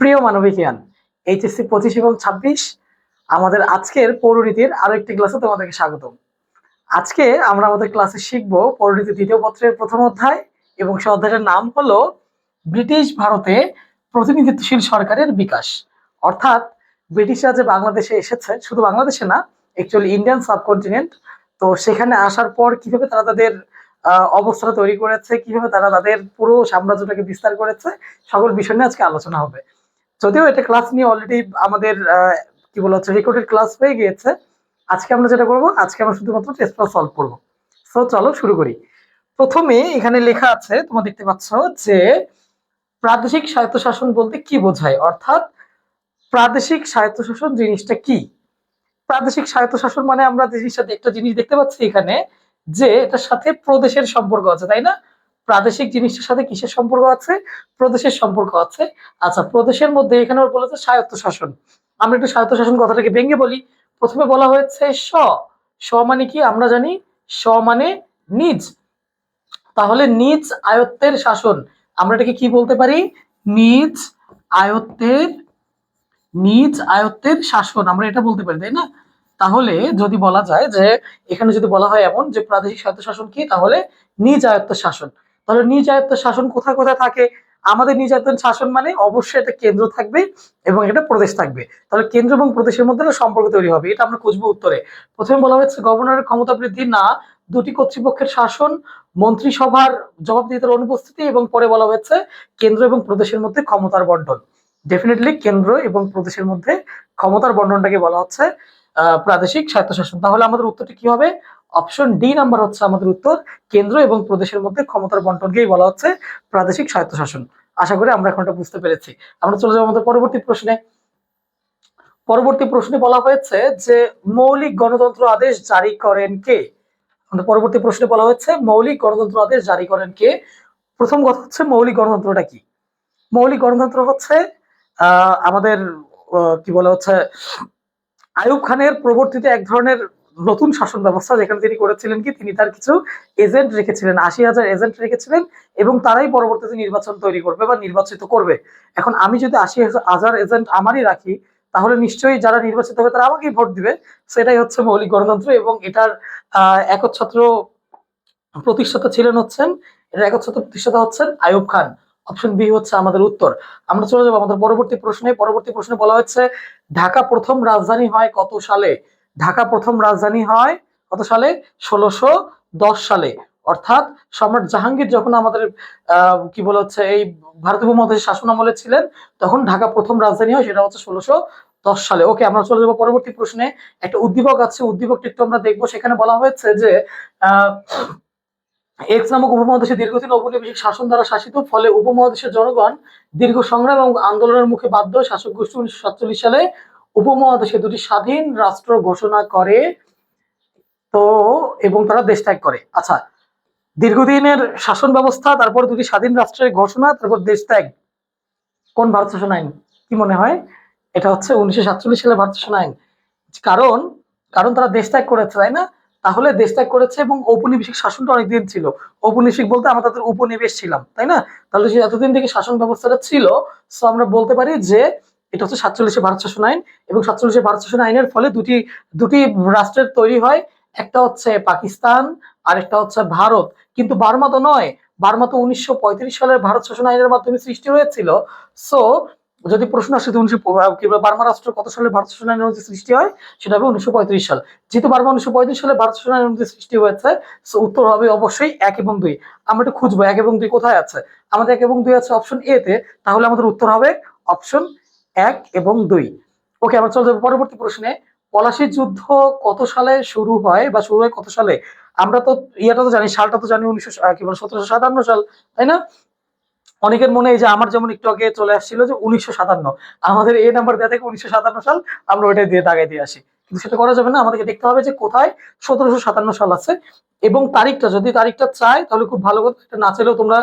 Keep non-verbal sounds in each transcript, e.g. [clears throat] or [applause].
প্রিয় মানবিকিয়ান এইচএসসি পঁচিশ এবং ছাব্বিশ আমাদের আজকের পৌরনীতির আরও একটি ক্লাসে তোমাদেরকে স্বাগতম। আজকে আমরা আমাদের ক্লাসে শিখব পৌরনীতি দ্বিতীয় পত্রের প্রথম অধ্যায় এবং সে অধ্যায়ের নাম হলো ব্রিটিশ ভারতে প্রতিনিধিত্বশীল সরকারের বিকাশ। অর্থাৎ ব্রিটিশরা যে বাংলাদেশে এসেছে শুধু বাংলাদেশে না অ্যাকচুয়ালি ইন্ডিয়ান সাবকন্টিনেন্ট তো সেখানে আসার পর কীভাবে তারা তাদের আহ, অবস্থাটা তৈরি করেছে কীভাবে তারা তাদের পুরো সাম্রাজ্যটাকে বিস্তার করেছে সকল বিষয় নিয়ে আজকে আলোচনা হবে। যদিও এটা ক্লাস নিয়ে অলরেডি আমাদের কি বলা হচ্ছে রেকর্ডেড ক্লাস হয়ে গিয়েছে। আজকে আমরা যেটা করব, আজকে আমরা শুধুমাত্র টেস্ট সলভ করব। সো চলো শুরু করি। প্রথমে এখানে লেখা আছে, তোমরা দেখতে পাচ্ছ যে প্রাদেশিক স্বায়ত্তশাসন বলতে কি বোঝায়? অর্থাৎ প্রাদেশিক স্বায়ত্তশাসন জিনিসটা কি? প্রাদেশিক স্বায়ত্তশাসন মানে আমরা জিনিসটা, একটা জিনিস দেখতে পাচ্ছি এখানে যে এটার সাথে প্রদেশের সম্পর্ক আছে, তাই না? প্রাদেশিক জিনিসটার সাথে কিসের সম্পর্ক আছে? প্রদেশের সম্পর্ক আছে। আচ্ছা প্রদেশের মধ্যে এখানে বলেছে স্বায়ত্তশাসন। আমরা একটু স্বায়ত্তশাসন কথাটাকে ভেঙে বলি। প্রথমে বলা হয়েছে স। স মানে কি? আমরা জানি স মানে নিজ। তাহলে নিজ আয়ত্তের শাসন। আমরা এটাকে কি বলতে পারি? নিজ আয়ত্তের নিজ আয়ত্তের শাসন। আমরা এটা বলতে পারি, তাই না? তাহলে যদি বলা যায় যে, এখানে যদি বলা হয় এমন যে, প্রাদেশিক স্বায়ত্তশাসন কি? তাহলে নিজ আয়ত্ত শাসন। তাহলে নিজ আয়ত্ত শাসন কোথায় কোথায় থাকে? আমাদের নিজ আয়ত্ত শাসন মানে অবশ্যই একটা কেন্দ্র থাকবে এবং একটা প্রদেশ থাকবে। তাহলে কেন্দ্র এবং প্রদেশের মধ্যে একটা সম্পর্ক তৈরি হবে। এটা আমরা খুঁজবো উত্তরে। প্রথমে বলা হয়েছে, গভর্নরের ক্ষমতা বৃদ্ধি না, দুটি কর্তৃপক্ষের শাসন, মন্ত্রিসভার জবাবদিহিতার অনুপস্থিতি এবং পরে বলা হয়েছে, কেন্দ্র এবং প্রদেশের মধ্যে ক্ষমতার বন্টন। ডেফিনেটলি কেন্দ্র এবং প্রদেশের মধ্যে ক্ষমতার বন্টনটাকে বলা হচ্ছে প্রাদেশিক স্বায়ত্তশাসন। তাহলে আমাদের উত্তরটি কি হবে? অপশন ডি নাম্বার হচ্ছে আমাদের উত্তর, কেন্দ্র এবং প্রদেশের মধ্যে ক্ষমতার বন্টনকেই বলা হচ্ছে প্রাদেশিক স্বায়ত্তশাসন। আশা করি আমরা এখনটা বুঝতে পেরেছি। আমরা চলে যাব আমাদের পরবর্তী প্রশ্নে। পরবর্তী প্রশ্নে বলা হয়েছে যে, মৌলিক গণতন্ত্র আদেশ জারি করেন কে? আমাদের পরবর্তী প্রশ্নে বলা হয়েছে, মৌলিক গণতন্ত্র আদেশ জারি করেন কে? প্রথম কথা হচ্ছে মৌলিক গণতন্ত্রটা কি? মৌলিক গণতন্ত্র হচ্ছে আমাদের কি বলা হচ্ছে আয়ুব খানের প্রবর্তিত এক ধরনের নতুন শাসন ব্যবস্থা যেখানে তিনি করেছিলেন কি, তিনি তার কিছু এজেন্ট রেখেছিলেন, আশি হাজার এজেন্ট রেখেছিলেন এবং তারাই পরবর্তীতে নির্বাচন তৈরি করবে বা নির্বাচিত করবে। এখন আমি যদি আশি হাজার এজেন্ট আমারই রাখি, তাহলে নিশ্চয়ই যারা নির্বাচিত হবে তারা আমাকেই ভোট দিবে। সেটাই হচ্ছে মৌলিক গণতন্ত্র এবং এটার, আহ, একচ্ছত্র প্রতিষ্ঠাতা ছিলেন হচ্ছেন, এটার একচ্ছত্র প্রতিষ্ঠাতা হচ্ছেন আয়ুব খান। অপশন বি হচ্ছে আমাদের উত্তর। আমরা চলে যাব আমাদের পরবর্তী প্রশ্নে। পরবর্তী প্রশ্নে বলা হচ্ছে, ঢাকা প্রথম রাজধানী হয় কত সালে? ঢাকা প্রথম রাজধানী হয় কত সালে? ষোলোশো দশ সালে। অর্থাৎ সম্রাট জাহাঙ্গীর যখন আমাদের কি বলে হচ্ছে, এই ভারতীয় উপমহাদেশের শাসন আমলে ছিলেন, তখন ঢাকা প্রথম রাজধানী হয়, সেটা হচ্ছে ষোলোশো দশ সালে। ওকে, আমরা চলে যাব পরবর্তী প্রশ্নে। একটা উদ্দীপক আছে, উদ্দীপকটি একটু আমরা দেখব। সেখানে বলা হয়েছে যে, আহ, এক্স নামক উপমহাদেশে দীর্ঘদিন ঔপনিবেশিক শাসন দ্বারা শাসিত, ফলে উপমহাদেশের জনগণ দীর্ঘ সংগ্রাম এবং আন্দোলনের মুখে বাধ্য শাসক গোষ্ঠী উনিশশো সাতচল্লিশ সালে উপমহাদেশে দুটি স্বাধীন রাষ্ট্র ঘোষণা করে, তো, এবং তারা দেশ ত্যাগ করে। আচ্ছা দীর্ঘদিনের শাসন ব্যবস্থা, তারপর দুটি স্বাধীন রাষ্ট্রের ঘোষণা, তারপর দেশ ত্যাগ। কোন ভারত শাসন আইন? কি মনে হয়? এটা হচ্ছে উনিশশো সাতচল্লিশ সালে ভারত শাসন আইন। কারণ কারণ তারা দেশ ত্যাগ করেছে, তাই না? তাহলে দেশ ত্যাগ করেছে এবং ঔপনিবেশিক শাসনটা অনেকদিন ছিল। ঔপনিবেশিক বলতে আমরা তাদের উপনিবেশ ছিলাম, তাই না? তাহলে এতদিন থেকে শাসন ব্যবস্থাটা ছিল। সো আমরা বলতে পারি যে এটা হচ্ছে সাতচল্লিশে ভারত শাসন আইন এবং সাতচল্লিশে ভারত শাসন আইনের ফলে দুটি দুটি রাষ্ট্রের তৈরি হয়। একটা হচ্ছে পাকিস্তান আর একটা হচ্ছে ভারত। কিন্তু বার্মা তো নয়। বার্মা তো উনিশশো পঁয়ত্রিশ সালের ভারত শাসন আইনের মাধ্যমে সৃষ্টি হয়েছিল। সো যদি প্রশ্ন আসে উনিশশো কিংবা বার্মা রাষ্ট্র কত সালে ভারত শাসন আইনের মধ্যে সৃষ্টি হয়? সেটা হবে উনিশশো পঁয়ত্রিশ সাল। যেহেতু বার্মা উনিশশো পঁয়ত্রিশ সালে ভারত শাসন আইনের মধ্যে সৃষ্টি হয়েছে সো উত্তর হবে অবশ্যই এক এবং দুই। আমরা একটু খুঁজবো, এক এবং দুই কোথায় আছে? আমাদের এক এবং দুই আছে অপশন এ তে। তাহলে আমাদের উত্তর হবে অপশন এক এবং দুই। ওকে, আমরা চলে যাব পরবর্তী প্রশ্নে। পলাশি যুদ্ধ কত সালে শুরু হয় বা শুরু হয় কত সালে? আমরা তো ইয়েটা তো জানি, সালটা তো জানি উনিশশো সতেরোশো সাল, তাই না? অনেকের মনে যে আমার যেমন একটু আগে চলে আসছিল যে উনিশশো সাতান্ন। আমাদের এই নাম্বার দেওয়া থেকে উনিশশো সাতান্ন সাল, আমরা ওইটা দিয়ে দাগাই দিয়ে আসি। কিন্তু সেটা করা যাবে না, আমাদেরকে দেখতে হবে যে কোথায় সতেরোশো সাতান্ন সাল আছে এবং তারিখটা, যদি তারিখটা চাই তাহলে খুব ভালো কথা না চাইলেও তোমরা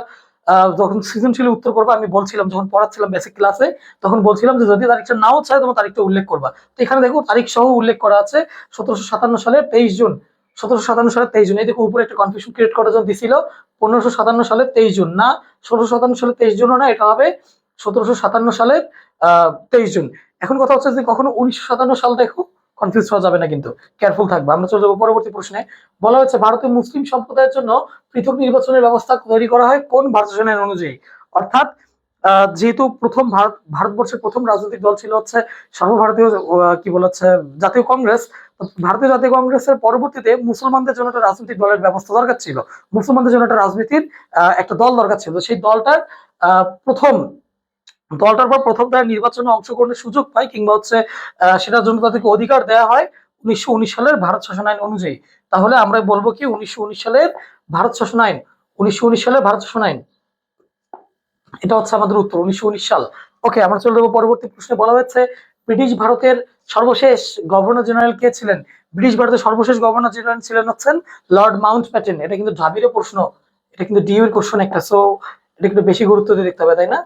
যখন সৃজনশীল উত্তর করবা, আমি বলছিলাম, যখন পড়াচ্ছিলাম বেসিক ক্লাসে তখন বলছিলাম যে যদি তারিখটা নাও চায়, তোমার তারিখটা উল্লেখ করবা। তো এখানে দেখো তারিখ সহ উল্লেখ করা আছে, সতেরোশো সাতান্ন সালের তেইশ জুন। সতেরোশো সাতান্ন সালে তেইশ জুন, এই দেখো উপরে একটা কনফিউশন ক্রিয়েট করার জন্য দিছিল, পনেরোশো সাতান্ন সালের তেইশ জুন। না, ষোলোশো সাতান্ন সালের তেইশ জুনও না, এটা হবে সতেরোশো সাতান্ন সালের, আহ, তেইশ জুন। এখন কথা হচ্ছে যে কখনো উনিশশো সাতান্ন সাল দেখো কনফিউজ হওয়া যাবে না কিন্তু। কেয়ারফুল থাকবে। আমরা চলে যাব পরবর্তী প্রশ্নে। বলা হচ্ছে ভারতের মুসলিম সম্প্রদায়ের জন্য পৃথক নির্বাচনের ব্যবস্থা তৈরি করা হয় কোন ভারত শাসন আইন অনুযায়ী? অর্থাৎ যেহেতু প্রথম ভারত ভারতবর্ষের প্রথম রাজনৈতিক দল ছিল হচ্ছে সর্বভারতীয় কি বলা হচ্ছে, জাতীয় কংগ্রেস। ভারতীয় জাতীয় কংগ্রেসের পরবর্তীতে মুসলমানদের জন্য একটা রাজনৈতিক দলের ব্যবস্থা দরকার ছিল। মুসলমানদের জন্য একটা রাজনীতির একটা দল দরকার ছিল। সেই দলটার প্রথম দলটার পর প্রথম তারা নির্বাচনে অংশগ্রহণের সুযোগ পায় কিংবা হচ্ছে সেটার জন্য তাদেরকে অধিকার দেওয়া হয় উনিশশো উনিশ সালের ভারত শাসন আইন অনুযায়ী। তাহলে আমরা বলব কি উনিশশো উনিশ সালের ভারত শাসন আইন, উনিশশো উনিশ সালের ভারত শাসন আইন। এটা হচ্ছে আমাদের উত্তর, উনিশশো উনিশ সাল। ওকে আমরা চলে যাব পরবর্তী প্রশ্নে। বলা হয়েছে, ব্রিটিশ ভারতের সর্বশেষ গভর্নর জেনারেল কে ছিলেন? ব্রিটিশ ভারতের সর্বশেষ গভর্নর জেনারেল ছিলেন হচ্ছেন লর্ড মাউন্ট প্যাটেন এটা কিন্তু ঢাবিরও প্রশ্ন, এটা কিন্তু ডিউ এর কোশ্চেন একটা। সো এটা কিন্তু বেশি গুরুত্ব দিয়ে দেখতে হবে, তাই না?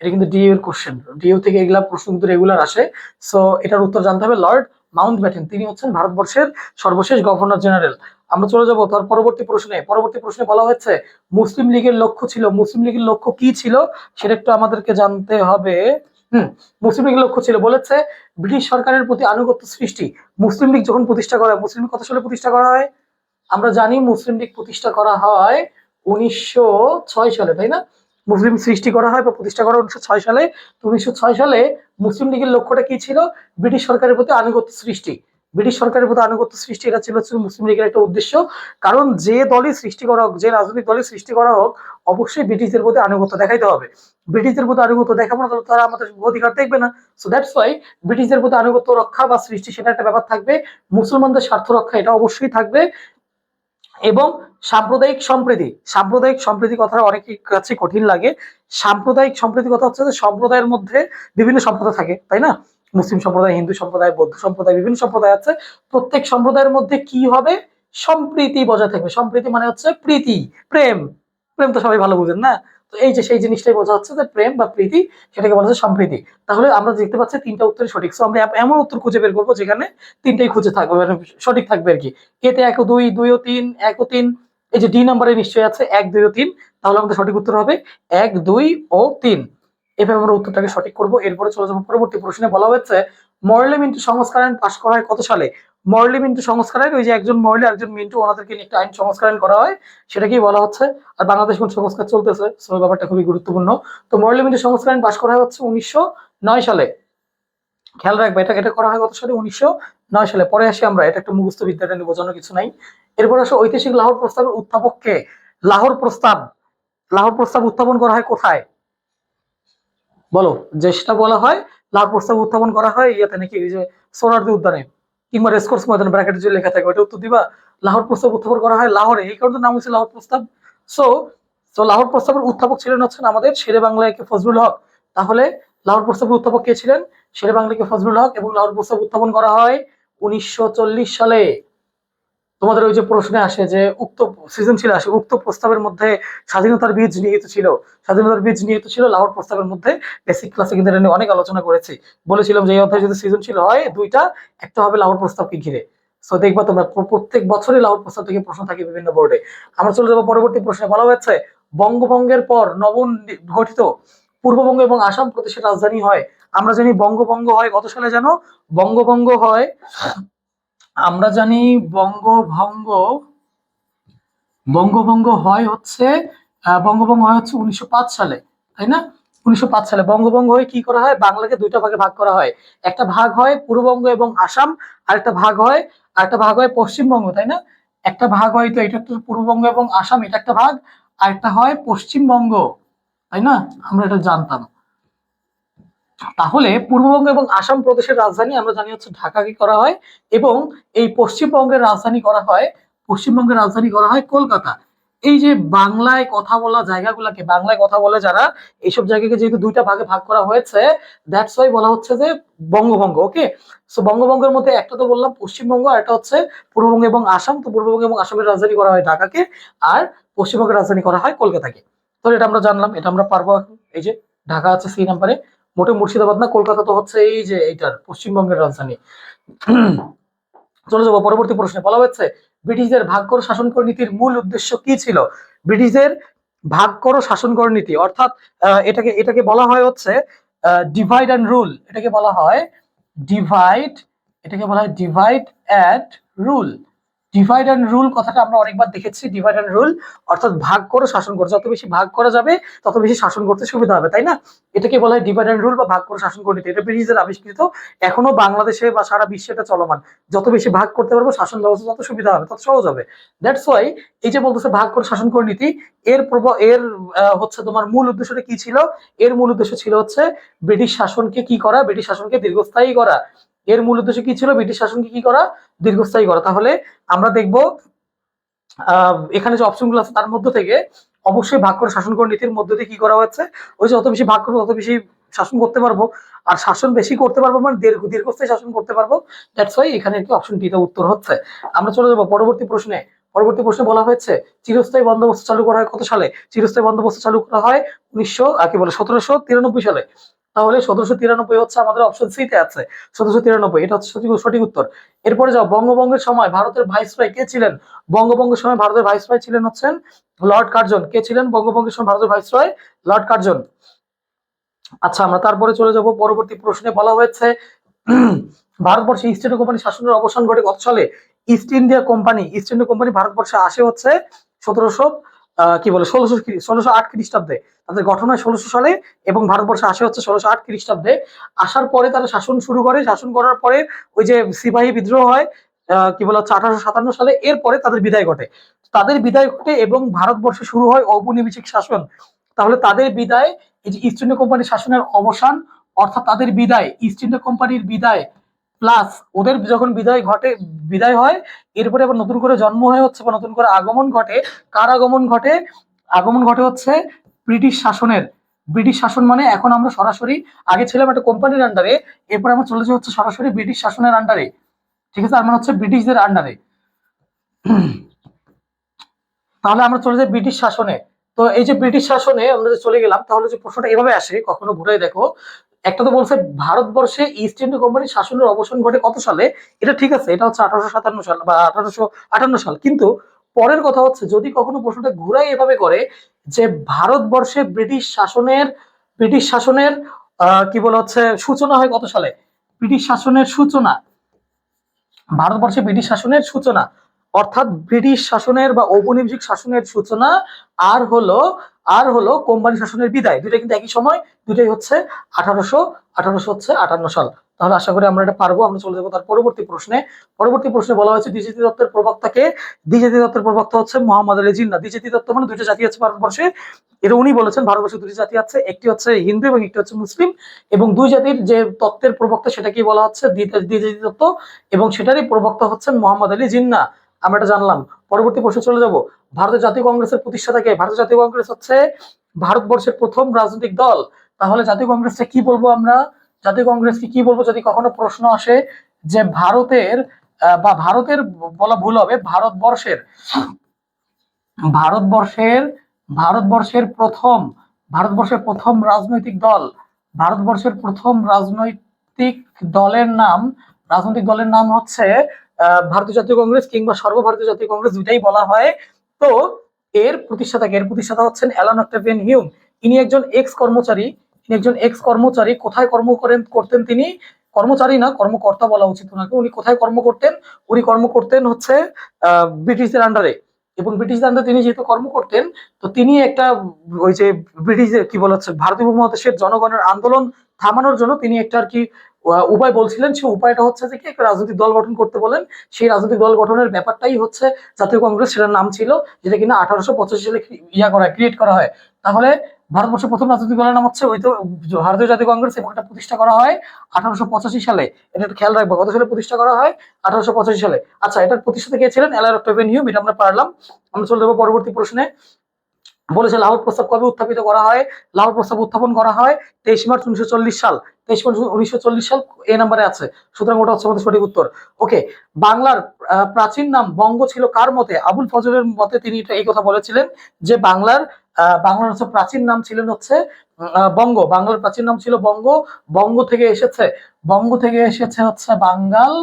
এটা কিন্তু ডিউ এর কোশ্চেন ডিউ থেকে এগুলা প্রশ্ন কিন্তু রেগুলার আসে। সো এটার উত্তর জানতে হবে লর্ড মাউন্ট ব্যাটেন তিনি হচ্ছেন ভারতবর্ষের সর্বশেষ গভর্নর জেনারেল আমরা চলে যাব তার পরবর্তী প্রশ্নে। পরবর্তী প্রশ্নে বলা হয়েছে, মুসলিম লীগের লক্ষ্য ছিল, মুসলিম লীগের লক্ষ্য কি ছিল? সেটা একটু আমাদেরকে জানতে হবে। হুম, মুসলিম লীগের লক্ষ্য ছিল বলেছে, ব্রিটিশ সরকারের প্রতি আনুগত্য সৃষ্টি। মুসলিম লীগ যখন প্রতিষ্ঠা করা হয়, মুসলিম লীগ কত সালে প্রতিষ্ঠা করা হয়? আমরা জানি মুসলিম লীগ প্রতিষ্ঠা করা হয় উনিশশো ছয় সালে, তাই না? মুসলিম সৃষ্টি করা হয় বা প্রতিষ্ঠা করা উনিশশো ছয় সালে। তো উনিশশো ছয় সালে মুসলিম লীগের লক্ষ্যটা কি ছিল? ব্রিটিশ সরকারের প্রতি আনুগত্য সৃষ্টি। ব্রিটিশ সরকারের প্রতি আনুগত্য সৃষ্টি, এটা ছিল মুসলিম লীগের একটা উদ্দেশ্য। কারণ যে দলই সৃষ্টি করা হোক, যে রাজনৈতিক দলই সৃষ্টি করা হোক, অবশ্যই ব্রিটিশদের প্রতি আনুগত্য দেখাইতে হবে। ব্রিটিশদের প্রতি আনুগত্য দেখাবো না তারা আমাদের অধিকার দেখবে না। সো দ্যাটস ওয়াই ব্রিটিশদের প্রতি আনুগত্য রক্ষা বা সৃষ্টি, সেটা একটা ব্যাপার থাকবে। মুসলমানদের স্বার্থ রক্ষা, এটা অবশ্যই থাকবে। এবং সাম্প্রদায়িক সম্প্রীতি সাম্প্রদায়িক সম্প্রীতি কথাটা অনেকের কাছে কঠিন লাগে। সাম্প্রদায়িক সম্প্রীতি কথা হচ্ছে যে সম্প্রদায়ের মধ্যে বিভিন্ন সম্প্রদায় থাকে, তাই না? মুসলিম সম্প্রদায়, হিন্দু সম্প্রদায়, বৌদ্ধ সম্প্রদায়, বিভিন্ন সম্প্রদায় আছে। প্রত্যেক সম্প্রদায়ের মধ্যে কি হবে? সম্প্রীতি বজায় থাকবে। সম্প্রীতি মানে হচ্ছে প্রীতি, প্রেম। প্রেম তো সবাই ভালো বুঝেন না? তো এই যে সেই জিনিসটাই বোঝা হচ্ছে যে প্রেম বা প্রীতি, সেটাকে বলা হচ্ছে সম্প্রীতি। তাহলে আমরা দেখতে পাচ্ছি তিনটা উত্তরই সঠিক। সো আমরা এমন উত্তর খুঁজে বের করব যেখানে তিনটাই খুঁজে থাকবে মানে সঠিক থাকবে আর কি। এতে এক দুই দুই ও তিন, এক ও তিন এই যে ডি নাম্বারে নিশ্চয়ই আছে এক, দুই ও তিন, তাহলে আমাদের সঠিক উত্তর হবে এক, দুই ও তিন। এভাবে আমরা উত্তরটাকে সঠিক করব। এরপরে চলে যাব পরবর্তী প্রশ্নে। বলা হয়েছে, মরলে মিন্টু সংস্কার আইন পাশ করা হয় কত সালে? মরলে মিন্টু সংস্কার আইন ওই যে একজন মরলে একজন মিন্টু, ওনাদেরকে নিয়ে একটা আইন সংস্কার আইন করা হয়, সেটাকেই বলা হচ্ছে। আর বাংলাদেশ কোন সংস্কার চলতেছে? সো ব্যাপারটা খুবই গুরুত্বপূর্ণ। তো মরলে মিন্টু সংস্কার আইন পাশ করা হচ্ছে উনিশশো নয় সালে। খেয়াল রাখবে, এটা এটা করা হয় কত সালে? উনিশশো নয় সালে। পরে আসি আমরা, এটা একটা মুখস্থ বিদ্যাটা নিয়ে বোঝানো কিছু নাই। এরপর আসে ঐতিহাসিক লাহোর প্রস্তাবের উত্থাপককে। লাহোর প্রস্তাব লাহোর প্রস্তাব উত্থাপন করা হয় কোথায়? বলো, যে সেটা বলা হয়, লাহোর প্রস্তাব উত্থাপন করা হয় ইয়াতে নাকি যে সোনারদি উদ্যানে, কিংবা রেসকোর্স ময়দান ব্র্যাকেটে যে লেখা থাকে ওটা উত্তর দিবা? লাহোর প্রস্তাব উত্থাপন করা হয় লাহোরে, এই কারণে নাম হচ্ছে লাহোর প্রস্তাব। সো তো লাহোর প্রস্তাবের উত্থাপক ছিলেন হচ্ছেন আমাদের শেরে বাংলায় কে ফজলুল হক। তাহলে লাহোর প্রস্তাবের উত্থাপক কে ছিলেন? শেরে বাংলাকে ফজলুল হক এবং লাহোর প্রস্তাব উত্থাপন করা হয় উনিশশো চল্লিশ সালে। তোমাদের ওই যে প্রশ্নে আসে যে উক্ত সৃজনশীল আসে, উক্ত প্রস্তাবের মধ্যে স্বাধীনতার বীজ নিহিত ছিল। স্বাধীনতার বীজ নিহিত ছিল, লাহোর প্রস্তাবের মধ্যে বেসিক ক্লাসে কিন্তু এটা নিয়ে অনেক আলোচনা করেছি। বলেছিলাম যে এই অধ্যায় যদি সৃজনশীল হয়, দুইটা, একটা হবে লাহোর প্রস্তাবকে ঘিরে। সো দেখবা তোমরা প্রত্যেক বছরই লাহোর প্রস্তাব থেকে প্রশ্ন থাকে বিভিন্ন বোর্ডে আমরা চলে যাব পরবর্তী প্রশ্নে। বলা হয়েছে, বঙ্গভঙ্গের পর নবন গঠিত পূর্ববঙ্গ এবং আসাম প্রদেশের রাজধানী হয়। আমরা জানি বঙ্গভঙ্গ হয় কত সালে জানো? বঙ্গভঙ্গ হয় আমরা জানি বঙ্গভঙ্গ বঙ্গভঙ্গ হয় হচ্ছে বঙ্গভঙ্গ হয় হচ্ছে উনিশশো পাঁচ সালে, তাই না? উনিশশো পাঁচ সালে বঙ্গভঙ্গ হয়ে কি করা হয়? বাংলাকে দুইটা ভাগে ভাগ করা হয়। একটা ভাগ হয় পূর্ববঙ্গ এবং আসাম আর একটা ভাগ হয় আর একটা ভাগ হয় পশ্চিমবঙ্গ, তাই না? একটা ভাগ হয় তো এটা পূর্ববঙ্গ এবং আসাম, এটা একটা ভাগ আর একটা হয় পশ্চিমবঙ্গ, তাই না? আমরা এটা জানতাম। তাহলে পূর্ববঙ্গ এবং আসাম প্রদেশের রাজধানী আমরা জানি হচ্ছে ঢাকাকে করা হয়, এবং এই পশ্চিমবঙ্গের রাজধানী করা হয়, পশ্চিমবঙ্গের রাজধানী করা হয় কলকাতা। এই যে বাংলায় কথা বলা জায়গাগুলোকে, বাংলায় কথা বলে যারা, এইসব জায়গাকে যেহেতু দুইটা ভাগে ভাগ করা হয়েছে দ্যাটস ওয়াই বলা হচ্ছে যে বঙ্গভঙ্গ ওকে সো বঙ্গভঙ্গের মধ্যে একটা তো বললাম, পশ্চিমবঙ্গ, আর একটা হচ্ছে পূর্ববঙ্গ এবং আসাম। তো পূর্ববঙ্গ এবং আসামের রাজধানী করা হয় ঢাকাকে, আর পশ্চিমবঙ্গের রাজধানী করা হয় কলকাতাকে। তো এটা আমরা জানলাম, এটা আমরা পারব এই যে ঢাকা আছে সেই নাম্বারে মোটে মুর্শিদাবাদ না, কলকাতা তো হচ্ছে এই যে এইটার, পশ্চিমবঙ্গের রাজধানী। চলে যাব পরবর্তী প্রশ্নে। বলা হচ্ছে ব্রিটিশদের ভাগ্য শাসন করে নীতির মূল উদ্দেশ্য কি ছিল? ব্রিটিশদের ভাগ করো শাসন করো নীতি, অর্থাৎ এটাকে এটাকে বলা হয় হচ্ছে ডিভাইড অ্যান্ড রুল এটাকে বলা হয় ডিভাইড এটাকে বলা হয় divide and rule divide and rule কথাটা আমরা অনেকবার দেখেছি ডিভাইড অ্যান্ড রুল অর্থাৎ ভাগ করে, শাসন করো। যত বেশি ভাগ করা যাবে, তত বেশি শাসন করতে সুবিধা হবে, তাই না? এটাকে বলা হয় ডিভাইড অ্যান্ড রুল বা ভাগ করে, শাসন করে। এটা ব্রিটিশদের আবিষ্কৃত, এখনও বাংলাদেশে বা সারা বিশ্বে এটা চলমান। যত বেশি ভাগ করতে পারব, শাসন ব্যবস্থা তত সুবিধা হবে, তত সহজ হবে। দ্যাটস ওয়াই এই যে বলতেছে ভাগ করে, শাসন করে নীতি, এর প্রভাব, এর হচ্ছে তোমার মূল উদ্দেশ্যটা কি ছিল? এর মূল উদ্দেশ্য ছিল হচ্ছে ব্রিটিশ শাসনকে কি করা? ব্রিটিশ শাসনকে দীর্ঘস্থায়ী করা। এর মূল উদ্দেশ্য কি ছিল? ব্রিটিশ শাসনকে কি করা? দীর্ঘস্থায়ী করা। তাহলে আমরা দেখব এখানে যে অপশনগুলো আছে তার মধ্যে থেকে অবশ্যই ভাগ করে শাসন করে নীতির মধ্যে দিয়ে কি করা হচ্ছে ওই যে যত বেশি ভাগ করব তত বেশি শাসন করতে পারব। আর শাসন বেশি করতে পারব মানে দীর্ঘ, দীর্ঘস্থায়ী শাসন করতে পারব। দ্যাটস ওয়াই এখানে একটি অপশন টিতে উত্তর হচ্ছে। আমরা চলে যাব পরবর্তী প্রশ্নে। পরবর্তী প্রশ্নে বলা হয়েছে, চিরস্থায়ী বন্দোবস্ত চালু করা হয় কত সালে? চিরস্থায়ী বন্দোবস্ত চালু করা হয় উনিশশো কি বলে সতেরোশো তিরানব্বই সালে। তাহলে সতেরোশো তিরানব্বই হচ্ছে আমাদের অপশন সি তে আছে। সতেরোশো তিরানব্বই, এটা হচ্ছে সঠিক সঠিক উত্তর। এরপরে যাও, বঙ্গভঙ্গের সময় ভারতের ভাইসরয় কে ছিলেন? বঙ্গভঙ্গের সময় ভারতের ভাইসরয় ছিলেন হচ্ছেন লর্ড কার্জন। কে ছিলেন বঙ্গভঙ্গের সময় ভারতের ভাইসরয়? Lord Curzon. আচ্ছা আমরা তারপরে চলে যাব, পরবর্তী প্রশ্নে বলা হয়েছে, ভারতবর্ষে ইস্ট ইন্ডিয়া কোম্পানি শাসনের অবসান ঘটে কত সালে? East India company East India company ভারতবর্ষে আসে হচ্ছে সতেরোশো কি বলে, ষোলোশো ষোলোশো আট খ্রিস্টাব্দে তাদের গঠন হয় ষোলোশো সালে এবং ভারতবর্ষে আসে হচ্ছে ষোলোশো আট খ্রিস্টাব্দে। আসার পরে তারা শাসন শুরু করে, শাসন করার পরে ওই যে সিপাহী বিদ্রোহ হয় কি বলে, হচ্ছে আঠারোশো সাতান্ন সালে। এরপরে তাদের বিদায় ঘটে। তাদের বিদায় ঘটে এবং ভারতবর্ষে শুরু হয় ঔপনিবেশিক শাসন। তাহলে তাদের বিদায়, এই যে ইস্ট ইন্ডিয়া কোম্পানির শাসনের অবসান, অর্থাৎ তাদের বিদায়, ইস্ট ইন্ডিয়া কোম্পানির বিদায় প্লাস ওদের যখন বিদায় ঘটে, বিদায় হয়, এরপরে আবার নতুন করে জন্ম হয়ে হচ্ছে বা নতুন করে আগমন ঘটে, কার আগমন ঘটে? আগমন ঘটে হচ্ছে ব্রিটিশ শাসনের। ব্রিটিশ শাসন মানে এখন আমরা সরাসরি, আগে ছিলাম একটা কোম্পানির আন্ডারে এরপরে আমরা চলে যাই হচ্ছে সরাসরি ব্রিটিশ শাসনের আন্ডারে ঠিক আছে? আমরা হচ্ছে ব্রিটিশদের আন্ডারে তাহলে আমরা চলে যাই ব্রিটিশ শাসনে। তো এই যে ব্রিটিশ শাসনে আমরা যে চলে গেলাম, তাহলে যে প্রশ্নটা এভাবে আসে, কখনো ঘুরে দেখো একটা তো বলছে ভারতবর্ষে ইস্ট ইন্ডিয়া কোম্পানির শাসনের অবসান ঘটে কত সালে? এটা ঠিক আছে, এটা হচ্ছে আঠারোশো সাতান্ন সাল বা আঠারোশো আটান্ন সাল। কিন্তু পরের কথা হচ্ছে, যদি কখনো প্রশ্নটা ঘুরাই এভাবে করে যে ভারতবর্ষে ব্রিটিশ শাসনের ব্রিটিশ শাসনের কি বলে হচ্ছে, সূচনা হয় কত সালে? ব্রিটিশ শাসনের সূচনা। ভারতবর্ষে ব্রিটিশ শাসনের সূচনা। অর্থাৎ ব্রিটিশ শাসনের বা ঔপনিবেশিক শাসনের সূচনা, আর হলো আর হলো কোম্পানি শাসনের বিদায়। দুইটা কিন্তু একই সময় দুটাই হচ্ছে আঠারোশো আঠারোশো হচ্ছে আটান্ন সাল। তাহলে আশা করি আমরা এটা পারব, আমরা চলে যাব তার পরবর্তী প্রশ্নে। পরবর্তী প্রশ্নে বলা হয়েছে দ্বিজাতি দত্তের প্রবক্তাকে দ্বিজাতি দত্তের প্রবক্তা হচ্ছে মোহাম্মদ আলী জিন্না দ্বিজাতি দত্ত মানে দুইটা জাতি আছে ভারতবর্ষে। এটা উনি বলেছেন, ভারতবর্ষে দুটি জাতি আছে, একটি হচ্ছে হিন্দু এবং একটি হচ্ছে মুসলিম। এবং দুই জাতির যে তত্ত্বের প্রবক্তা, সেটাকেই বলা হচ্ছে দ্বিজাতি তত্ত্ব। এবং সেটারই প্রবক্তা হচ্ছেন মোহাম্মদ আলী জিন্না আমরা এটা জানলাম। পরবর্তী প্রশ্নে চলে যাব। ভারতের জাতীয় কংগ্রেসের প্রতিষ্ঠাতাকে। ভারতের জাতীয় কংগ্রেস হচ্ছে ভারতবর্ষের প্রথম রাজনৈতিক দল। তাহলে জাতীয় কংগ্রেসটা কি বলব আমরা? জাতীয় কংগ্রেসকে কি বলব যদি কখনো প্রশ্ন আসে যে ভারতের বা ভারতের বলা ভুল হবে, ভারতবর্ষের ভারতবর্ষের ভারতবর্ষের প্রথম ভারতবর্ষের প্রথম রাজনৈতিক দল, ভারতবর্ষের প্রথম রাজনৈতিক দলের নাম, রাজনৈতিক দলের নাম হচ্ছে ভারতীয় জাতীয় কংগ্রেস কিংবা সর্বভারতীয় জাতীয় কংগ্রেস দুইটাই বলা হয়। তো এর প্রতিষ্ঠাতা? এর প্রতিষ্ঠাতা হচ্ছেন অ্যালান অক্টাভিয়ান হিউম। ইনি একজন এক্স কর্মচারী ইনি একজন এক্স কর্মচারী কোথায় কর্ম করেন, করতেন তিনি? কর্মচারী না, কর্মকর্তা বলা উচিত ওনাকে। উনি কোথায় কর্ম করতেন? উনি কর্ম করতেন হচ্ছে ব্রিটিশদের আন্ডারে এবং ব্রিটিশদের আন্ডারে তিনি যেহেতু কর্ম করতেন, তো তিনি একটা, ওই যে ব্রিটিশদের, কি বলা হচ্ছে, ভারতীয় উপমহাদেশের জনগণের আন্দোলন থামানোর জন্য তিনি একটা আর কি উপায় বলছিলেন সেই উপায়টা হচ্ছে যে কি, একটা রাজনৈতিক দল গঠন করতে বলেন। সেই রাজনৈতিক দল গঠনের ব্যাপারটাই হচ্ছে জাতীয় কংগ্রেস, সেটার নাম ছিল যেটা কিনা আঠারোশো পঁচাশি সালে ইয়া করা ক্রিয়েট করা হয়। তাহলে ভারতবর্ষের প্রথম রাজনৈতিক দলের নাম হচ্ছে ওই তো ভারতীয় জাতীয় কংগ্রেস এবং এটা প্রতিষ্ঠা করা হয় আঠারোশো পঁচাশি সালে। এটা একটু খেয়াল রাখব, কত সালে প্রতিষ্ঠা করা হয়? আঠারোশো পঁচাশি সালে। আচ্ছা এটার প্রতিষ্ঠাতা কে ছিলেন এলার অক্টোভিয়ান হিউম এটা আমরা পারলাম। আমরা চলে যাব পরবর্তী প্রশ্নে। বলেছে লাহোর প্রস্তাব কবে উত্থাপিত করা হয়? লাহোর প্রস্তাব উত্থাপন করা হয় তেইশ মার্চ উনিশশো চল্লিশ সাল। তেইশ মার্চ উনিশশো চল্লিশ সাল এ নাম্বারে আছে। সুতরাং ওটা হচ্ছে সঠিক উত্তর। ওকে বাংলার প্রাচীন নাম বঙ্গ ছিল কার মতে? আবুল ফজলের মতে তিনি এই কথা বলেছিলেন যে বাংলার বাংলার হচ্ছে প্রাচীন নাম ছিলেন হচ্ছে বঙ্গ। বাংলার প্রাচীন নাম ছিল বঙ্গ। বঙ্গ থেকে এসেছে, বঙ্গ থেকে এসেছে হচ্ছে বাঙ্গাল।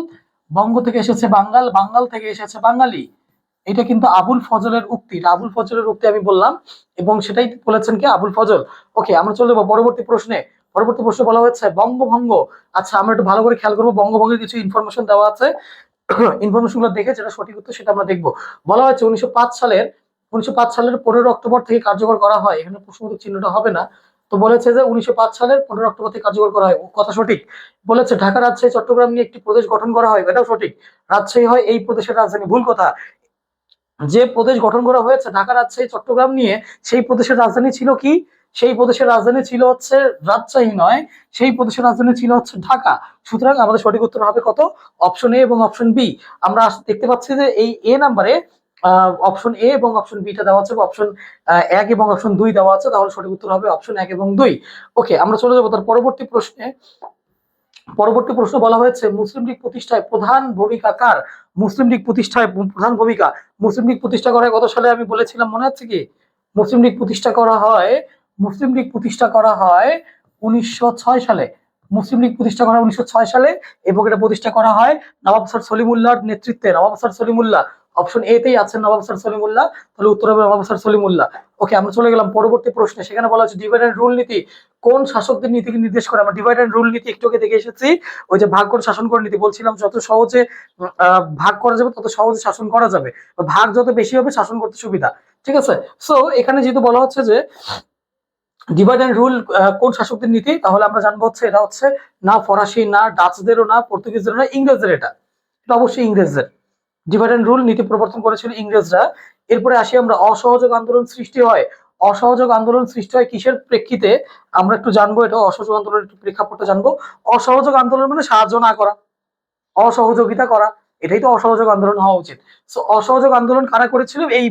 বঙ্গ থেকে এসেছে বাঙ্গাল বাঙ্গাল থেকে এসেছে বাঙালি। এটা কিন্তু আবুল ফজলের উক্তি। আবুল ফজলের উক্তি আমি বললাম এবং সেটাই বলেছেন কি? আবুল ফজল। ওকে, আমরা চলে যাব পরবর্তী প্রশ্নে। পরবর্তী প্রশ্ন বলা হয়েছে, বঙ্গভঙ্গ। আচ্ছা আমরা একটু ভালো করে খেয়াল করব, বঙ্গভঙ্গের কিছু ইনফরমেশন দেওয়া আছে। [coughs] ইনফরমেশনগুলো দেখে যেটা সঠিক উত্তর সেটা আমরা দেখব। বলা হয়েছে, উনিশশো পাঁচ সালের, উনিশশো পাঁচ সালের পনেরো অক্টোবর থেকে কার্যকর করা হয়। এখানে প্রশ্নবোধক চিহ্নটা হবে না। তো বলেছে যে, উনিশশো পাঁচ সালের পনেরো অক্টোবর থেকে কার্যকর করা হয়। কথা সঠিক। বলেছে, ঢাকা, রাজশাহী, চট্টগ্রাম নিয়ে একটি প্রদেশ গঠন করা হয়। এটাও সঠিক। রাজশাহী হয় এই প্রদেশের রাজধানী। ভুল কথা। যে প্রদেশ গঠন করা হয়েছে, ঢাকা রাজশাহী, চট্টগ্রাম নিয়ে, সেই প্রদেশের রাজধানী ছিল কি? সেই প্রদেশের রাজধানী ছিল হচ্ছে রাজশাহী নয়, সেই প্রদেশের রাজধানী ছিল হচ্ছে ঢাকা। সুতরাং আমাদের সঠিক উত্তর হবে কত? অপশন এ এবং অপশন বি আমরা দেখতে পাচ্ছি যে এই এ নাম্বারে অপশন এ এবং অপশন বিটা দেওয়া আছে অপশন এক এবং অপশন দুই দেওয়া আছে, তাহলে সঠিক উত্তর হবে অপশন এক এবং দুই। ওকে আমরা চলে যাব তার পরবর্তী প্রশ্নে। পরবর্তী প্রশ্ন বলা হয়েছে, মুসলিম লীগ প্রতিষ্ঠায় প্রধান ভূমিকা কার? মুসলিম লীগ প্রতিষ্ঠায় প্রধান ভূমিকা। মুসলিম লীগ প্রতিষ্ঠা করা কত সালে আমি বলেছিলাম, মনে আছে কি? মুসলিম লীগ প্রতিষ্ঠা করা হয়, মুসলিম লীগ প্রতিষ্ঠা করা হয় উনিশশো ছয় সালে। মুসলিম লীগ প্রতিষ্ঠা করা হয় উনিশশো ছয় সালে এবং এটা প্রতিষ্ঠা করা হয় নবাব স্যার সলিমুল্লাহর নেতৃত্বে। নবাব স্যার সলিমুল্লাহ অপশন এ তেই আছেন নবাব স্যার সলিমুল্লাহ, তাহলে উত্তর হবে নবাব স্যার সলিমুল্লাহ। ওকে আমরা চলে গেলাম পরবর্তী প্রশ্নে। সেখানে বলা হচ্ছে ডিভাইড অ্যান্ড রুল নীতি কোন শাসকদের নীতিকে নির্দেশ করে? আমরা ডিভাইড অ্যান্ড রুল নীতি একটু আগে দেখে এসেছি। ওই যে ভাগ করে শাসন করে নীতি বলছিলাম, যত সহজে ভাগ করা যাবে, তত সহজে শাসন করা যাবে। ভাগ যত বেশি হবে, শাসন করতে সুবিধা। ঠিক আছে? সো এখানে যেহেতু বলা হচ্ছে যে ডিভাইড অ্যান্ড রুল কোন শাসকদের নীতি, তাহলে আমরা জানব হচ্ছে এটা হচ্ছে না ফরাসি, না ডাচদেরও, না পর্তুগিজদেরও, না ইংরেজদের এটা। এটা অবশ্যই ইংরেজদের। ডিভাইড অ্যান্ড রুল নীতি প্রবর্তন করেছিল ইংরেজরা। এরপরে আসি আমরা, অসহযোগ আন্দোলন সৃষ্টি হয়। অসহযোগ আন্দোলন সৃষ্টি হয় কিসের প্রেক্ষিতে? আমরা একটু জানব এটা, অসহযোগ আন্দোলনের একটু প্রেক্ষাপটটা জানব। অসহযোগ আন্দোলন মানে সাহায্য না করা, অসহযোগিতা করা, এটাই তো অসহযোগ আন্দোলন হওয়া উচিত। সো অসহযোগ আন্দোলন কারা করেছিল? এই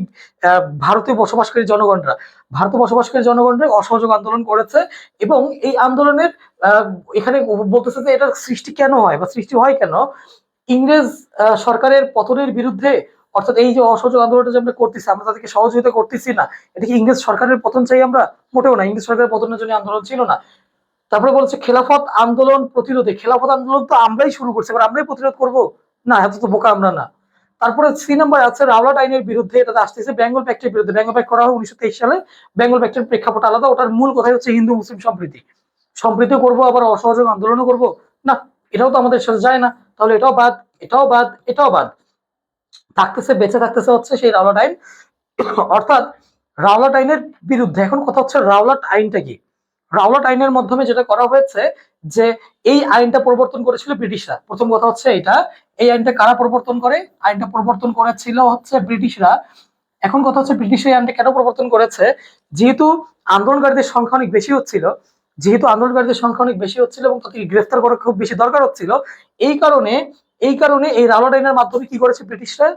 ভারতে বসবাসকারী জনগণরা। ভারতে বসবাসকারী জনগণরা অসহযোগ আন্দোলন করেছে এবং এই আন্দোলনের এখানে বলতেছে যে এটার সৃষ্টি কেন হয় বা সৃষ্টি হয় কেন? ইংরেজ সরকারের পতনের বিরুদ্ধে, অর্থাৎ এই যে অসহযোগ আন্দোলনটা যে আমরা করতেছি, আমরা তাদেরকে সহযোগিতা করতেছি না। এটা কি ইংরেজ সরকারের পতন চাই আমরা? মোটেও না, ইংরেজ সরকারের পতনের জন্য আন্দোলন ছিল না। তারপরে বলছে, খেলাফত আন্দোলন প্রতিরোধে খেলাফত আন্দোলন তো আমরাই শুরু করছি, এবার আমরাই প্রতিরোধ করব? না, এত তো বোকা আমরা না। তারপরে সি নাম্বার আছে, রাওলাট আইনের বিরুদ্ধে এটাতে আসতেছে, বেঙ্গল প্যাক্টের বিরুদ্ধে। বেঙ্গল প্যাক্ট করা হয় উনিশশো তেইশ সালে। বেঙ্গল প্যাক্টের প্রেক্ষাপট আলাদা, ওটার মূল কথাই হচ্ছে হিন্দু, মুসলিম সম্প্রীতি। সম্প্রীতিও করব, আবার অসহযোগ আন্দোলনও করব? না, এটাও তো আমাদের সাথে যায় না। তাহলে এটাও বাদ এটাও বাদ এটাও বাদ। থাকতেছে, বেঁচে থাকতেছে হচ্ছে সেই রাওলাট আইন। অর্থাৎ রাওলাট আইনের বিরুদ্ধে, এখন কথা হচ্ছে রাওলাট আইনটা কি? রাওলাট আইনের মাধ্যমে যেটা করা হয়েছে যে এই আইনটা প্রবর্তন করেছিল ব্রিটিশরা। প্রথম কথা হচ্ছে এটা, এই আইনটা কারা প্রবর্তন করে? আইনটা প্রবর্তন করেছিল হচ্ছে ব্রিটিশরা। এখন কথা হচ্ছে ব্রিটিশ এই আইনটা কেন প্রবর্তন করেছে? যেহেতু আন্দোলনকারীদের সংখ্যা অনেক বেশি হচ্ছিল যেহেতু আন্দোলনকারীদের সংখ্যা অনেক বেশি হচ্ছিল এবং তাদেরকে গ্রেফতার করা খুব বেশি দরকার হচ্ছিল, এই কারণে এই কারণে এই রাওলাট আইনের মাধ্যমে কি করেছে ব্রিটিশরা?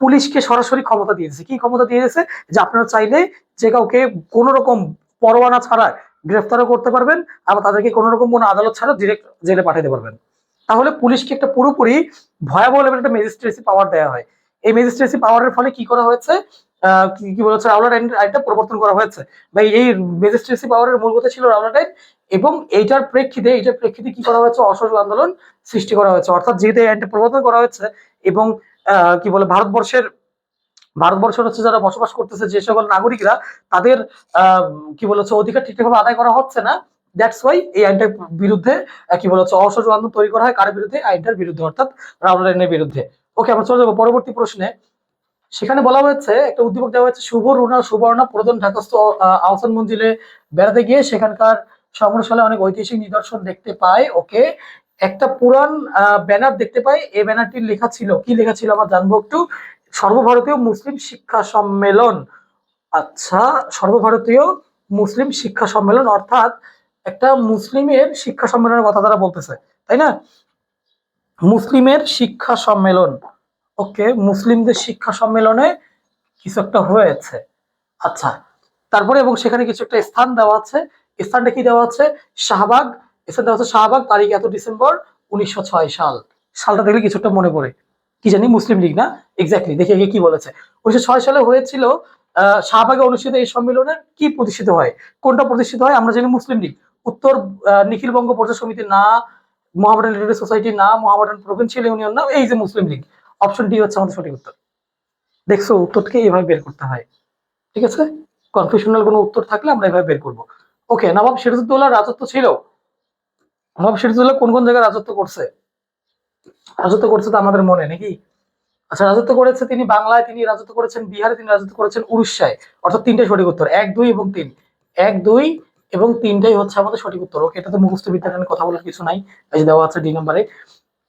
পুলিশকে সরাসরি ক্ষমতা দিয়েছে। কি ক্ষমতা দিয়েছে? যে আপনারা চাইলে যে কাউকে কোনো রকম পরোয়ানা ছাড়া গ্রেফতারও করতে পারবেন, আবার তাদেরকে কোনো রকম কোনো আদালত ছাড়া ডিরেক্ট জেলে পাঠাতে পারবেন। তাহলে পুলিশকে একটা পুরোপুরি ভয়াবহ লেভেল একটা ম্যাজিস্ট্রেসি পাওয়ার দেওয়া হয়। এই ম্যাজিস্ট্রেসি পাওয়ারের ফলে কি করা হয়েছে? কি কি বলা হচ্ছে আইন আইনটা প্রবর্তন করা হয়েছে। বা এই ম্যাজিস্ট্রেসি পাওয়ারের মূল কথা ছিল রাওলাট আইন এবং এইটার প্রেক্ষিতে এইটার প্রেক্ষিতে কি করা হয়েছে? অসহযোগ আন্দোলন সৃষ্টি করা হয়েছে। অর্থাৎ যেহেতু এই আইনটা প্রবর্তন করা হয়েছে এবং কি বলে, ভারতবর্ষের ভারতবর্ষের হচ্ছে যারা বসবাস করতেছে, যে সকল নাগরিকরা, তাদের কি বলেছে, অধিকার ঠিকঠাকভাবে আদায় করা হচ্ছে না। দ্যাটস ওয়াই এই আইনটার বিরুদ্ধে কি বলেছে, অসহযোগ আন্দোলন তৈরি করা হয়। কার বিরুদ্ধে? আইনটার বিরুদ্ধে, অর্থাৎ রাউলার আইনের বিরুদ্ধে। ওকে আমরা চলে যাব পরবর্তী প্রশ্নে। সেখানে বলা হয়েছে একটা উদ্দীপক দেওয়া হয়েছে শুভ রুনা সুবর্ণা প্রধান ঢাকাস্থ আহ, আহসান মঞ্জিলে বেড়াতে গিয়ে সেখানকার সংগ্রহশালায় অনেক ঐতিহাসিক নিদর্শন দেখতে পায়। ওকে একটা পুরান ব্যানার দেখতে পাই। এই ব্যানারটির লেখা ছিল কি লেখা ছিল আমার জানব একটু? সর্বভারতীয় মুসলিম শিক্ষা সম্মেলন। আচ্ছা সর্বভারতীয় মুসলিম শিক্ষা সম্মেলন অর্থাৎ একটা মুসলিমের শিক্ষা সম্মেলনের কথা তারা বলতেছে তাই না? মুসলিমের শিক্ষা সম্মেলন। ওকে, মুসলিমদের শিক্ষা সম্মেলনে কিছু একটা হয়েছে। আচ্ছা তারপরে এবং সেখানে কিছু একটা স্থান দেওয়া আছে। স্থানটা কি দেওয়া আছে? শাহবাগ। স্থান দেওয়া আছে শাহবাগ, তারিখ এত ডিসেম্বর উনিশশো ছয় সাল। সালটা দেখলে কিছু একটা মনে পড়ে। কি জানি, মুসলিম লীগ না? এক্স্যাক্টলি দেখে কি বলেছে। উনিশশো ছয় সালে হয়েছিল শাহবাগে অনুষ্ঠিত এই সম্মেলনে কি প্রতিষ্ঠিত হয়? কোনটা প্রতিষ্ঠিত হয়? আমরা জানি মুসলিম লীগ। উত্তর নিখিল বঙ্গ প্রজা সমিতি না মোহামেডান সোসাইটি না মোহামেডান প্রভিন্সিয়াল ইউনিয়ন না, এই যে মুসলিম লীগ। অপশন ডি হচ্ছে আমাদের সঠিক উত্তর। দেখছ, উত্তরকে এভাবে বের করতে হয়। ঠিক আছে? কনফিউশনাল কোনো উত্তর থাকলে আমরা এভাবে বের করব। ওকে নবাব সিরাজউদ্দৌলার রাজত্ব ছিল। নবাব সিরাজউদ্দৌলা কোন কোন জায়গায় রাজত্ব করছে? রাজত্ব করছে তো আমাদের মনে, নাকি? আচ্ছা রাজত্ব করেছে তিনি বাংলায়, তিনি রাজত্ব করেছেন বিহারে, তিনি রাজত্ব করেছেন উড়িষ্যায়। অর্থাৎ তিনটে সঠিক উত্তর, এক, দুই এবং তিন। এক, দুই এবং তিনটাই হচ্ছে আমাদের সঠিক উত্তর। ওকে এটা তো মুখস্থ বিদ্যা নিয়ে কথা বলার কিছু নাই। দেওয়া আছে ডি নম্বরে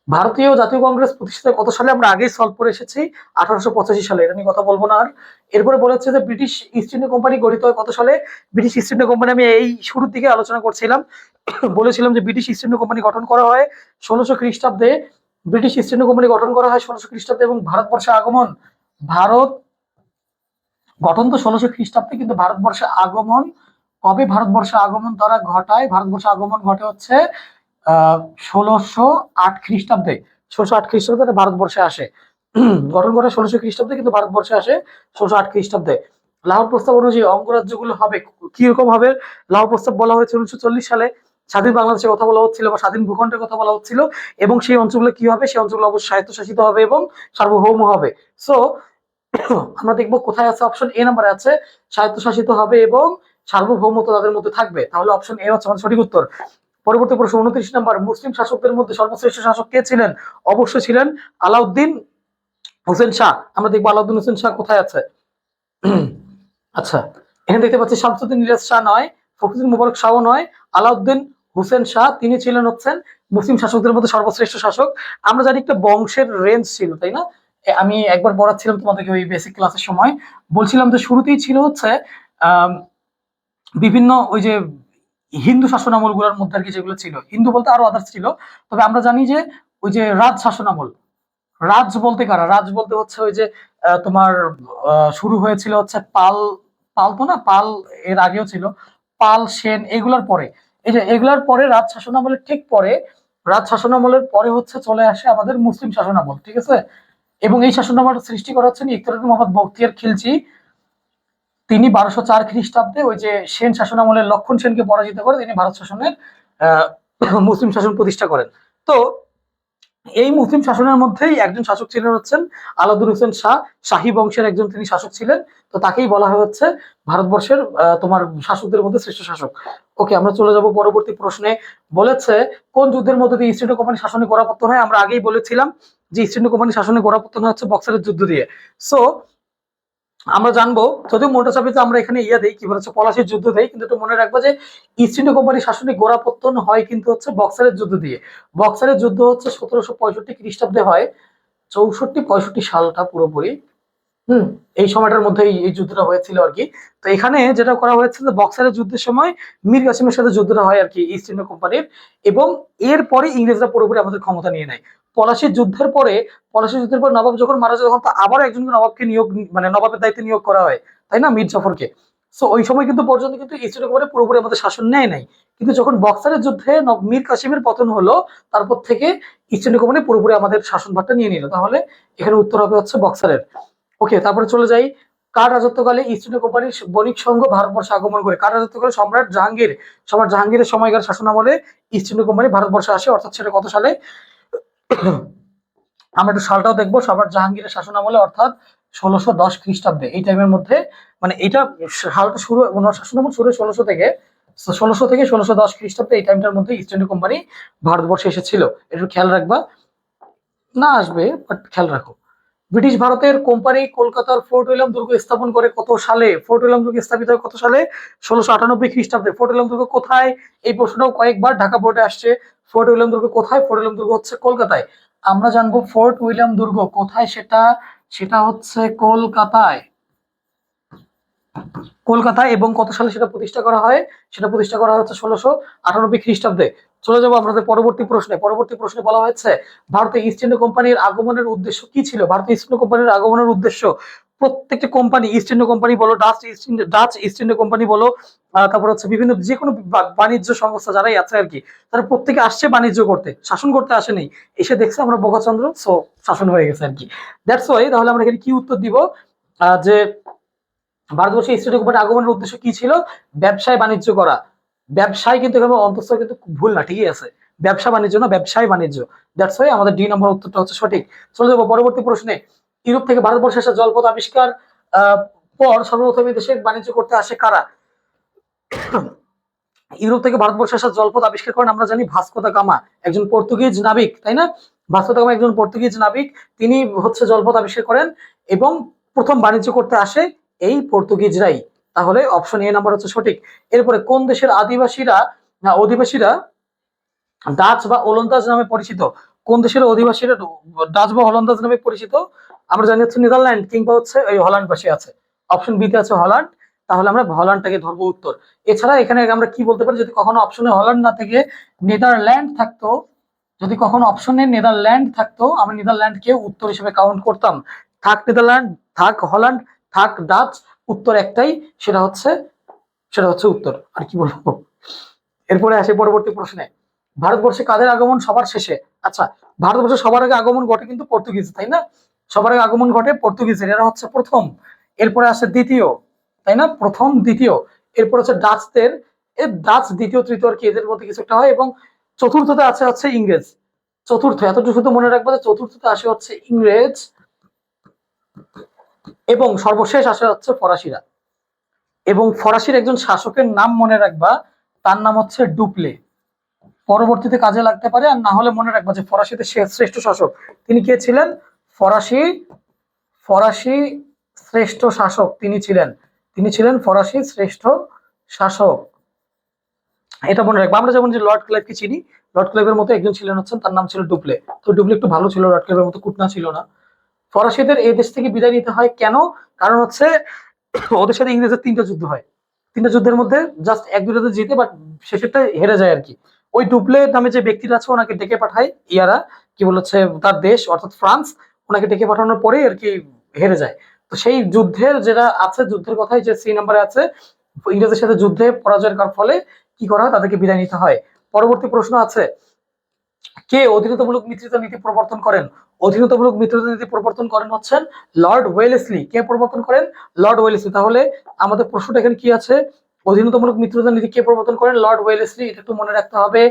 ভারতীয় জাতীয় কংগ্রেস প্রতিষ্ঠিত কত সালে? আমরা আগেই সলভ করে এসেছি, আঠারোশো পঁচাশি সালে। এটা নিয়ে কথা বলব না আর। এরপরে বলেছে যে ব্রিটিশ ইস্ট ইন্ডিয়া কোম্পানি গঠিত হয় কত সালে? ব্রিটিশ ইস্ট ইন্ডিয়া কোম্পানি আমি এই শুরুর দিকে আলোচনা করছিলাম। বলেছিলাম যে ব্রিটিশ ইস্ট ইন্ডিয়া কোম্পানি গঠন করা হয় ষোলোশো খ্রিস্টাব্দে। ব্রিটিশ ইস্ট ইন্ডিয়া কোম্পানি গঠন করা হয় ষোলোশো খ্রিস্টাব্দে এবং ভারতবর্ষে আগমন। ভারত গঠন তো ষোলোশো খ্রিস্টাব্দে, কিন্তু ভারতবর্ষে আগমন কবে ভারতবর্ষে আগমন তারা ঘটায়? ভারতবর্ষে আগমন ঘটে হচ্ছে ষোলোশো আট খ্রিস্টাব্দে, ষোলোশো আট খ্রিস্টাব্দে ভারতবর্ষে আসে। [clears throat] গঠন করে ষোলোশো খ্রিস্টাব্দে কিন্তু ভারতবর্ষে আসে ষোলোশো আট খ্রিস্টাব্দে। লাহোর প্রস্তাব অনুযায়ী অঙ্গরাজ্যগুলো হবে, কীরকম হবে? লাহোর প্রস্তাব বলা হয়েছে উনিশশো চল্লিশ সালে। স্বাধীন বাংলাদেশের কথা বলা হচ্ছিল বা স্বাধীন ভূখণ্ডের কথা বলা হচ্ছিল এবং সেই অঞ্চলগুলো কি হবে? সেই অঞ্চলগুলো অবশ্যই স্বায়ত্তশাসিত হবে এবং সার্বভৌম হবে। সো [clears throat] আমরা দেখব কোথায় আছে অপশন এ নাম্বারে আছে, স্বায়ত্তশাসিত হবে এবং সার্বভৌমত্ব তাদের মধ্যে থাকবে। তাহলে অপশন এ হচ্ছে সঠিক উত্তর। পরবর্তী প্রশ্ন, উনত্রিশ নাম্বার, মুসলিম শাসকদের মধ্যে সর্বশ্রেষ্ঠ শাসক কে ছিলেন? অবশ্যই ছিলেন আলাউদ্দিন হোসেন শাহ। আমরা দেখব আলাউদ্দিন হোসেন শাহ কোথায় আছে। [clears throat] আচ্ছা এখানে দেখতে পাচ্ছি শামসুদ্দিন নিরাজ শাহ নয়, ফখরুদ্দিন মুবারক শাহ নয়, আলাউদ্দিন হোসেন শাহ, তিনি ছিলেন হচ্ছেন মুসলিম শাসকদের মধ্যে সর্বশ্রেষ্ঠ শাসক। আমরা জানি একটা বংশের রেঞ্জ ছিল, তাই না? আমি একবার পড়াচ্ছিলাম তোমাদেরকে ওই বেসিক ক্লাসের সময়। বলছিলাম যে শুরুতেই ছিল হচ্ছে বিভিন্ন ওই যে হিন্দু শাসনামলগুলোর মধ্যে আর কি যেগুলো ছিল, হিন্দু বলতে আরও আদার্স ছিল, তবে আমরা জানি যে ওই যে রাজ শাসনামল রাজ বলতে কারা? রাজ বলতে হচ্ছে ওই যে তোমার শুরু হয়েছিল হচ্ছে পাল পাল তো না? পাল এর আগেও ছিল, পাল, সেন এগুলোর পরে। এই যে এগুলোর পরে রাজ শাসনামলের ঠিক পরে, রাজ শাসনামলের পরে হচ্ছে চলে আসে আমাদের মুসলিম শাসনামল ঠিক আছে? এবং এই শাসন শাসনামল সৃষ্টি করা হচ্ছেন ইকতরুল মোহাম্মদ বখতিয়ার খিলজি তিনি বারোশো চার খ্রিস্টাব্দে ওই যে সেন শাসনামলের লক্ষণ সেনকে পরাজিত করে তিনি ভারত শাসনের [clears throat] মুসলিম শাসন প্রতিষ্ঠা করেন। তো এই মুসলিম শাসনের মধ্যেই একজন শাসক ছিলেন হচ্ছেন আলাদুর হোসেন শাহ। শাহী বংশের একজন তিনি শাসক ছিলেন। তো তাকেই বলা হয় হচ্ছে ভারতবর্ষের তোমার শাসকদের মধ্যে শ্রেষ্ঠ শাসক। ওকে, আমরা চলে যাব পরবর্তী প্রশ্নে। বলেছে, কোন যুদ্ধের মধ্যে দিয়ে ইস্ট ইন্ডিয়া কোম্পানি শাসনে গোড়াপত্তন হয়? আমরা আগেই বলেছিলাম যে ইস্ট ইন্ডিয়া কোম্পানি শাসনে গোড়াপত্তন হচ্ছে বক্সারের যুদ্ধ দিয়ে। সো আমরা জানব, যদিও মোটা চাপিতে আমরা এখানে ইয়া দেই, কি বলে পলাশের যুদ্ধ দেয় কিন্তু একটু মনে রাখব যে ইস্ট ইন্ডিয়া কোম্পানির শাসনে গোড়াপত্তন হয় কিন্তু হচ্ছে বক্সারের যুদ্ধ দিয়ে। বক্সারের যুদ্ধ হচ্ছে সতেরোশো পঁয়ষট্টি খ্রিস্টাব্দে হয়, চৌষট্টি পঁয়ষট্টি সালটা পুরোপুরি। হুম, এই সময়টার মধ্যে এই যুদ্ধটা হয়েছিল আর কি। তো এখানে যেটা করা হয়েছে যে বক্সারের যুদ্ধের সময় মীর কাসিমের সাথে যুদ্ধটা হয় আর কি ইস্ট ইন্ডিয়া কোম্পানির এবং এরপরে ইংরেজরা পুরোপুরি আমাদের ক্ষমতা নিয়ে নেয়। পলাশির যুদ্ধের পরে, পলাশির যুদ্ধের পর নবাব যখন মারা যায়, তখন তো আবার একজনকে নবাবকে নিয়োগ মানে নবাবের দায়িত্বে নিয়োগ করা হয়, তাই না? মীর জাফরকে। সো ওই সময় কিন্তু পর্যন্ত কিন্তু ইস্ট ইন্ডিয়া কোম্পানি পুরোপুরি আমাদের শাসন নেয় নাই। কিন্তু যখন বক্সারের যুদ্ধে মীর কাসিমের পতন হলো, তারপর থেকে ইস্ট ইন্ডিয়া কোম্পানি পুরোপুরি আমাদের শাসনভারটা নিয়ে নিল। তাহলে এখানে উত্তর হবে হচ্ছে বক্সারের ওকে, তারপরে চলে যাই কার রাজত্বকালে ইস্ট ইন্ডিয়া কোম্পানির বণিক সংঘ ভারতবর্ষে আগমন করে? কার রাজত্বকালে সম্রাট জাহাঙ্গীর সম্রাট জাহাঙ্গীরের সময়কার শাসনামলে ইস্ট ইন্ডিয়া কোম্পানি ভারতবর্ষে আসে? অর্থাৎ সেটা কত সালে? আমরা একটু সালটাও দেখব। সম্রাট জাহাঙ্গীরের শাসনামলে অর্থাৎ ষোলোশো দশ খ্রিস্টাব্দে। এই টাইমের মধ্যে মানে এটা সালটা শুরু, ওনার শাসনামল শুরু ষোলোশো থেকে। ষোলোশো থেকে ষোলোশো দশ খ্রিস্টাব্দে এই টাইমটার মধ্যে ইস্ট ইন্ডিয়া কোম্পানি ভারতবর্ষে এসেছিল। একটু খেয়াল রাখবা। না আসবে বাট খেয়াল রাখো। ব্রিটিশ ভারতের কোম্পানি কলকাতার ফোর্ট উইলাম দুর্গ স্থাপন করে কত সালে? ফোর্ট উইলাম দুর্গ স্থাপিত হয় কত সালে? ষোলোশো আটানব্বই খ্রিস্টাব্দে। ফোর্ট উইলিয়াম দুর্গ কোথায়? এই প্রশ্নটাও কয়েকবার ঢাকা বোর্ডে আসছে। ফোর্ট উইলাম দুর্গ কোথায়? ফোর্ট উইলিয়াম দুর্গ হচ্ছে কলকাতায়। আমরা জানব ফোর্ট উইলিয়াম দুর্গ কোথায় সেটা? সেটা হচ্ছে কলকাতায়। কলকাতায় এবং কত সালে সেটা প্রতিষ্ঠা করা হয়? সেটা প্রতিষ্ঠা করা হচ্ছে ষোলোশো আটানব্বই খ্রিস্টাব্দে। চলে যাব আমাদের পরবর্তী প্রশ্নে। পরবর্তী প্রশ্নে বলা হয়েছে ভারতীয় ইস্ট ইন্ডিয়া কোম্পানির আগমনের উদ্দেশ্য কি ছিল? ভারতীয় ইস্ট ইন্ডিয়া কোম্পানির আগমনের উদ্দেশ্য? প্রত্যেকটা কোম্পানি ইস্ট ইন্ডিয়া কোম্পানি বলো Dutch East India Dutch East India company বলো তারপর হচ্ছে বিভিন্ন যে কোনো বাণিজ্য সংস্থা যারাই আছে আর কি, তারা প্রত্যেকে আসছে বাণিজ্য করতে। শাসন করতে আসেনি। এসে দেখছে আমরা বঙ্গচন্দ্র সো শাসন হয়ে গেছে আর কি। দ্যাটস ওয়াই তাহলে আমরা এখানে কি উত্তর দিব? যে ভারতবর্ষে ইন্ডিয়া কোম্পানির আগমনের উদ্দেশ্য কি ছিল? ব্যবসায় বাণিজ্য করা। ব্যবসায় কিন্তু এখানে অন্তস্থ কিন্তু ভুল না, ঠিকই আছে। ব্যবসা বাণিজ্য না, ব্যবসায় বাণিজ্য। দ্যাটস ওয়াই আমাদের ডি নম্বর উত্তরটা হচ্ছে সঠিক। চলে যাব পরবর্তী প্রশ্নে। ইউরোপ থেকে ভারতবর্ষে আসা জলপথ আবিষ্কার পর সর্বপ্রথম দেশে বাণিজ্য করতে আসে কারা? ইউরোপ থেকে ভারতবর্ষে আসা জলপথ আবিষ্কার করেন আমরা জানি ভাস্কো দা গামা, একজন পর্তুগিজ নাবিক, তাই না? ভাস্কো দা গামা একজন পর্তুগিজ নাবিক। তিনি হচ্ছে জলপথ আবিষ্কার করেন এবং প্রথম বাণিজ্য করতে আসে এই পর্তুগিজরাই। তাহলে অপশন এ নাম্বার হচ্ছে সঠিক। এরপরে কোন দেশের আদিবাসীরা অধিবাসীরা ডাচ বা ওলন্দাজ নামে পরিচিত? কোন দেশের অধিবাসীরা ডাচ বা হলন্দাজ নামে পরিচিত? আমরা জানি হচ্ছে নেদারল্যান্ড কিংবা হচ্ছে এই হল্যান্ড পাশে আছে। অপশন বিতে আছে হল্যান্ড। তাহলে আমরা হল্যান্ডটাকে ধরবো উত্তর। এছাড়া এখানে আমরা কি বলতে পারি? যদি কখনো অপশনে হল্যান্ড না থেকে নেদারল্যান্ড থাকতো, যদি কখনো অপশনে নেদারল্যান্ড থাকতো, আমি নেদারল্যান্ডকে উত্তর হিসেবে কাউন্ট করতাম। থাক নেদারল্যান্ড, থাক হল্যান্ড থাক ডাচ উত্তর একটাই, সেটা হচ্ছে সেটা হচ্ছে উত্তর। আর কি বলব? এরপরে আসে পরবর্তী প্রশ্নে। ভারতবর্ষে কাদের আগমন সবার শেষে? আচ্ছা ভারতবর্ষে সবার আগে আগমন ঘটে কিন্তু পর্তুগিজ, তাই না? সবার আগে আগমন ঘটে পর্তুগিজের এরা হচ্ছে প্রথম। এরপরে আসে দ্বিতীয়, তাই না? প্রথম, দ্বিতীয়। এরপর হচ্ছে ডাচদের এর ডাচ, দ্বিতীয়, তৃতীয় আর কি, এদের মধ্যে কিছু একটা হয়। এবং চতুর্থতে আছে হচ্ছে ইংরেজ। চতুর্থ, এতটুকু শুধু মনে রাখব যে চতুর্থতে আসে হচ্ছে ইংরেজ। এবং সর্বশেষ আসে হচ্ছে ফরাসিরা। এবং ফরাসির একজন শাসকের নাম মনে রাখবা, তার নাম হচ্ছে ডুপ্লে। পরবর্তীতে কাজে লাগতে পারে, আর না হলে মনে রাখবা যে ফরাসিতে শ্রেষ্ঠ শাসক। তিনি কে ছিলেন? ফরাসি ফরাসি শ্রেষ্ঠ শাসক তিনি ছিলেন। তিনি ছিলেন ফরাসি শ্রেষ্ঠ শাসক। এটা মনে রাখব। আমরা যেমন যে লর্ড ক্লাইভকে চিনি, লর্ড ক্লাইভের মতো একজন ছিলেন হচ্ছেন, তার নাম ছিল ডুপ্লে। তো ডুপ্লে একটু ভালো ছিল, লর্ড ক্লাইভের মতো কুটনা ছিল না। ফরাসিদের এই দেশ থেকে বিদায় নিতে হয় কেন? কারণ হচ্ছে ওদের সাথে ইংরেজের তিনটা যুদ্ধ হয়। তিনটা যুদ্ধের মধ্যে জাস্ট এক দুটাতে জিতে বাট শেষেরটা হেরে যায় আর কি ওই ডুপ্লে নামে যে ব্যক্তিটা আছে, ওনাকে ডেকে পাঠায় ইয়ারা, কি বলেছে তার দেশ, অর্থাৎ ফ্রান্স, ওনাকে ডেকে পাঠানোর পরে আর কি হেরে যায়। তো সেই যুদ্ধের যেটা আছে, যুদ্ধের কথাই যে সি নাম্বারে আছে ইংরেজের সাথে যুদ্ধে পরাজয়ের ফলে কি করা হয়? তাদেরকে বিদায় নিতে হয়। পরবর্তী প্রশ্ন আছে কে অধীনতামূলক মিত্রতা নীতি প্রবর্তন করেন? অধীনতামূলক মিত্রতা নীতি প্রবর্তন করেন হচ্ছেন লর্ড ওয়েলেসলি। কে প্রবর্তন করেন? Lord Wellesley. তাহলে আমাদের প্রশ্নটা এখানে কি আছে? অধীনতামূলক মিত্রতা নীতি কে প্রবর্তন করেন? Lord Wellesley. এটা একটু মনে রাখতে হবে।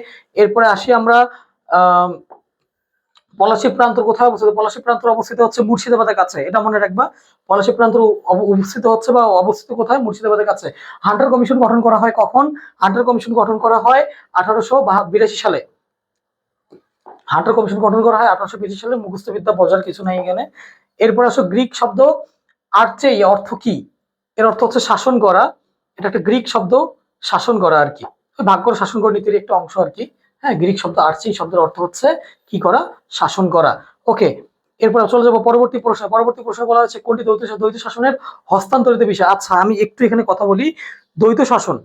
এরপরে আসি আমরা পলাশী প্রান্তর কোথায় অবস্থিত? পলাশী প্রান্তর অবস্থিত হচ্ছে মুর্শিদাবাদের কাছে। এটা মনে রাখবা। পলাশী প্রান্তর অবস্থিত হচ্ছে বা অবস্থিত কোথায়? মুর্শিদাবাদের কাছে। হান্টার কমিশন গঠন করা হয় কখন? হান্টার কমিশন গঠন করা হয় আঠারোশো বিরাশি সালে। হান্টার কমিশন গঠন করা হয়, আঠারোশো পঁচিশ সালে মুখস্থবিদ্যা বজার কিছু নাই এখানে। এরপর আসো গ্রিক শব্দ আর্চে অর্থ কি? এর অর্থ হচ্ছে শাসন করা। এটা একটা গ্রিক শব্দ, শাসন করা আর কি। ওই ভাগ্য শাসন করা নীতির একটা অংশ আর কি। হ্যাঁ গ্রিক শব্দ আর্চি শব্দের অর্থ হচ্ছে কি করা? শাসন করা। ওকে, এরপর চলে যাব পরবর্তী প্রশ্ন। পরবর্তী প্রশ্ন বলা হচ্ছে কোনটি দ্বৈত দ্বৈত শাসনের হস্তান্তরিত বিষয়? আচ্ছা আমি একটু এখানে কথা বলি। দ্বৈত শাসন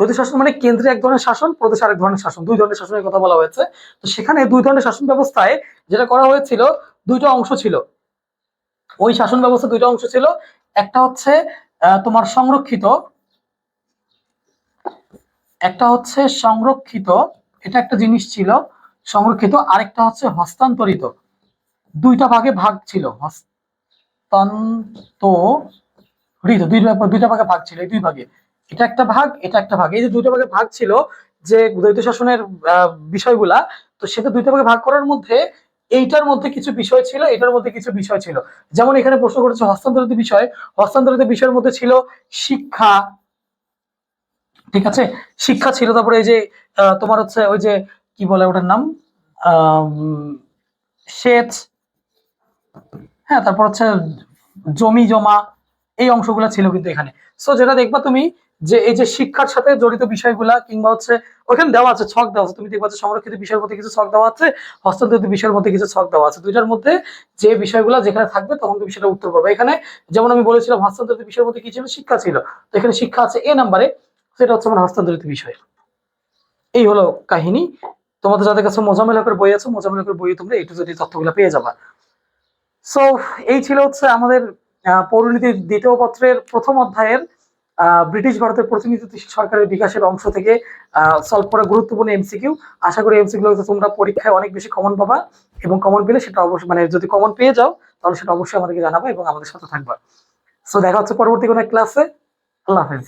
দ্বৈত শাসন মানে কেন্দ্রে এক ধরনের শাসন, প্রদেশে আরেক ধরনের শাসন। দুই ধরনের শাসনের কথা বলা হয়েছে। তো সেখানে দুই ধরনের শাসন ব্যবস্থায় যেটা করা হয়েছিল, দুইটা অংশ ছিল। ওই শাসন ব্যবস্থা দুইটা অংশ ছিল। একটা হচ্ছে তোমার সংরক্ষিত। একটা হচ্ছে সংরক্ষিত। এটা একটা জিনিস ছিল। সংরক্ষিত। আরেকটা হচ্ছে হস্তান্তরিত। দুইটা ভাগে ভাগ ছিল। হস্তান্তরিত। দুই দুইটা ভাগে ভাগ ছিল। এই দুই ভাগে। এটা একটা ভাগ, এটা একটা ভাগ। এই যে দুইটা ভাগে ভাগ ছিল, যে দ্বৈত শাসনের বিষয়গুলা, তো সেটা দুইটা ভাগে ভাগ করার মধ্যে এইটার মধ্যে কিছু বিষয় ছিল, এটার মধ্যে কিছু বিষয় ছিল। যেমন এখানে প্রশ্ন করেছে হস্তান্তরিত বিষয়। হস্তান্তরিত বিষয়ের মধ্যে ছিল শিক্ষা। ঠিক আছে? শিক্ষা ছিল, তারপরে এই যে তোমার হচ্ছে ওই যে, কি বলে ওটার নাম? সেচ। হ্যাঁ তারপর হচ্ছে জমি জমা, এই অংশগুলো ছিল কিন্তু এখানে। সো যেটা দেখবা তুমি যে এই যে শিক্ষার সাথে জড়িত বিষয়গুলা কিংবা হচ্ছে ওখানে দেওয়া আছে, ছক দেওয়া আছে। তুমি দেখবা যে সংরক্ষিত বিষয়ের মধ্যে কিছু ছক দেওয়া আছে, হস্তান্তরিত বিষয়ের মধ্যে কিছু ছক দেওয়া আছে। দুইটার মধ্যে যে বিষয়গুলো যেখানে থাকবে তখন তুমি সেটা উত্তর পাবে। এখানে যেমন আমি বলেছিলাম, হস্তান্তরিত বিষয়ের মধ্যে কি ছিল? শিক্ষা ছিল। তো এখানে শিক্ষা আছে এ নাম্বারে, সেটা হচ্ছে আমার হস্তান্তরিত বিষয়। এই হলো কাহিনী। তোমাদের যাদের কাছে মোজামেলা করে বই আছে মোজামেলা করে বইয়ে তোমরা এই জেড তথ্যগুলো পেয়ে যাবা। সো এই ছিল হচ্ছে আমাদের পৌরনীতির দ্বিতীয় পত্রের প্রথম অধ্যায়ের ব্রিটিশ ভারতের প্রতিনিধিত্বশীল সরকারের বিকাশের অংশ থেকে সলভ করা গুরুত্বপূর্ণ এমসিকিউ আশা করি এমসিকিউ তোমরা পরীক্ষায় অনেক বেশি কমন পাবা এবং কমন পেলে সেটা অবশ্যই মানে যদি কমন পেয়ে যাও, তাহলে সেটা অবশ্যই আমাদেরকে জানাবা এবং আমাদের সাথে থাকবা। সো দেখা হচ্ছে পরবর্তী কোনো ক্লাসে আল্লাহ হাফেজ।